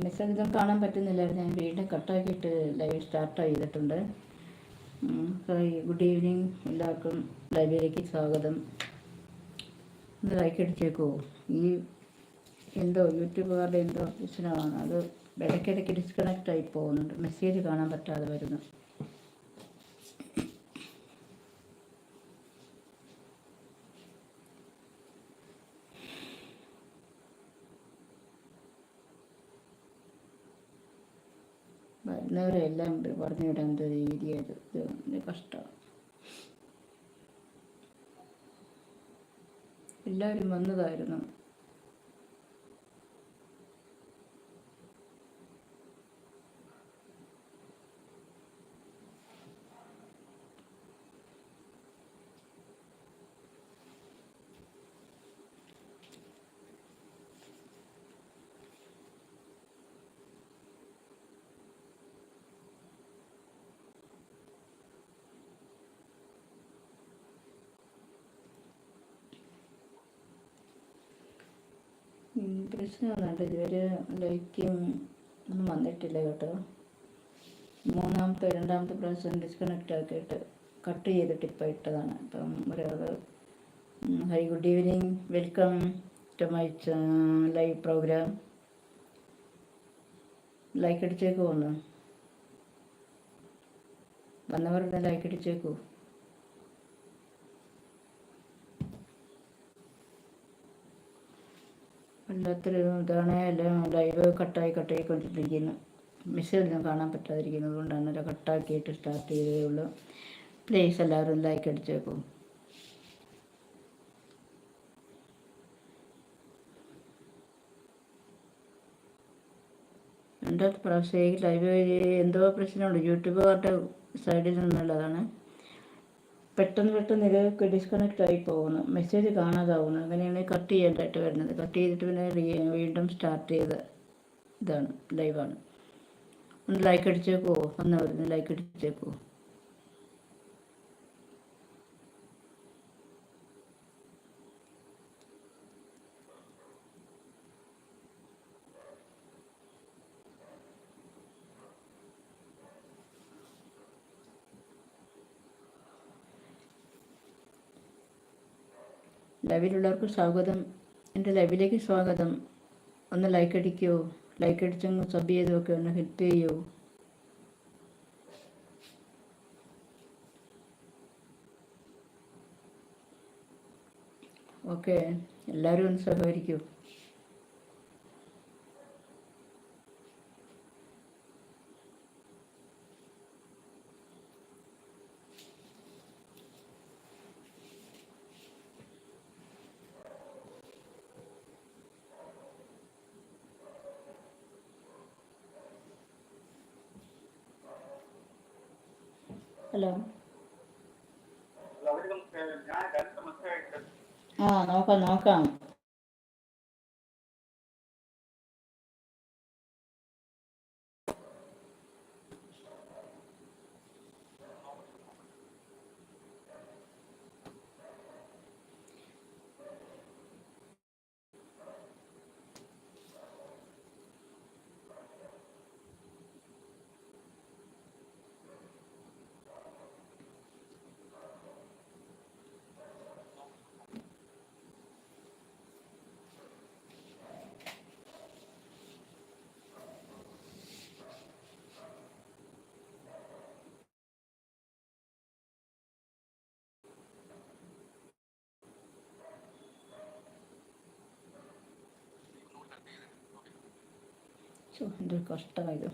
Message കാണാൻ പറ്റുന്നില്ലായിരുന്നു. ഞാൻ വീണ്ടും കട്ടാക്കിയിട്ട് ലൈവ് സ്റ്റാർട്ട് ചെയ്തിട്ടുണ്ട്. ഗുഡ് ഈവനിങ് എല്ലാവർക്കും. ലൈബ്രറിക്ക് സ്വാഗതം. ഒന്ന് ലൈക്ക് അടിച്ചേക്കോ. ഈ എന്തോ യൂട്യൂബുകാരുടെ എന്തോ പ്രശ്നമാണ് അത് ഇടയ്ക്കിടയ്ക്ക് ഡിസ്കണക്റ്റ് ആയി പോകുന്നുണ്ട്. മെസ്സേജ് കാണാൻ പറ്റാതെ വരുന്നു. വരുന്നവരെല്ലാം പറഞ്ഞു വിടാൻ എന്ത് രീതിയത് ഇത് കഷ്ടമാണ് എല്ലാവരും വന്നതായിരുന്നു. പ്രശ്നമൊന്നുണ്ട് ഇതുവരെ ലൈക്കും ഒന്നും വന്നിട്ടില്ല കേട്ടോ. മൂന്നാമത്തെ രണ്ടാമത്തെ പ്രാവശ്യം ഡിസ്കണക്റ്റ് ആക്കിയിട്ട് കട്ട് ചെയ്തിട്ട് ഇപ്പോൾ ഇട്ടതാണ്. അപ്പം ഒരാൾ hi good evening welcome to my live program. Like അടിച്ചേക്കു വന്നവർ വന്നവരുടെ ലൈക്ക് അടിച്ചേക്കൂ. വല്ലാത്തൊരു ഇതാണ് എല്ലാം ലൈവ് കട്ടായി കട്ടായി കൊണ്ടിരിക്കുന്നു. മെസ്സേജൊന്നും കാണാൻ പറ്റാതിരിക്കുന്നത് കൊണ്ടാണ് അല്ല കട്ടാക്കിയിട്ട് സ്റ്റാർട്ട് ചെയ്തതേ ഉള്ളൂ പ്ലീസ് എല്ലാവരും ലൈക്ക് അടിച്ചേക്കും എന്റെ പ്രാവശ്യം ലൈവ് എന്തോ പ്രശ്നമുണ്ട്. യൂട്യൂബുകാരുടെ സൈഡിൽ നിന്നുള്ളതാണ്. പെട്ടെന്ന് പെട്ടെന്ന് ഇത് ഡിസ്കണക്റ്റ് ആയി പോകുന്നു. മെസ്സേജ് കാണാതാവുന്നു. അങ്ങനെയാണ് കട്ട് ചെയ്യേണ്ടതായിട്ട് വരുന്നത്. കട്ട് ചെയ്തിട്ട് പിന്നെ വീണ്ടും സ്റ്റാർട്ട് ചെയ്ത ഇതാണ് ലൈവാണ് ഒന്ന് ലൈക്ക് അടിച്ചേക്കോ? ഒന്ന് വരുന്നു ലൈക്ക് അടിച്ചേക്കോ? ലൈവിലുള്ളവർക്ക് സ്വാഗതം. എന്റെ ലൈവിലേക്ക് സ്വാഗതം. ഒന്ന് ലൈക്ക് അടിക്കുമോ ലൈക്ക് അടിച്ചങ്ങ് സബ് ചെയ്തോ ഒക്കെ ഒന്ന് ഹെൽപ്പ് ചെയ്യുമോ ഓക്കെ എല്ലാവരും ഒന്ന് സഹകരിക്കൂ. ഹലോ. ആ നോക്കാം നോക്കാം. ശോ, ಕಷ್ಟ കഷ്ടമായത്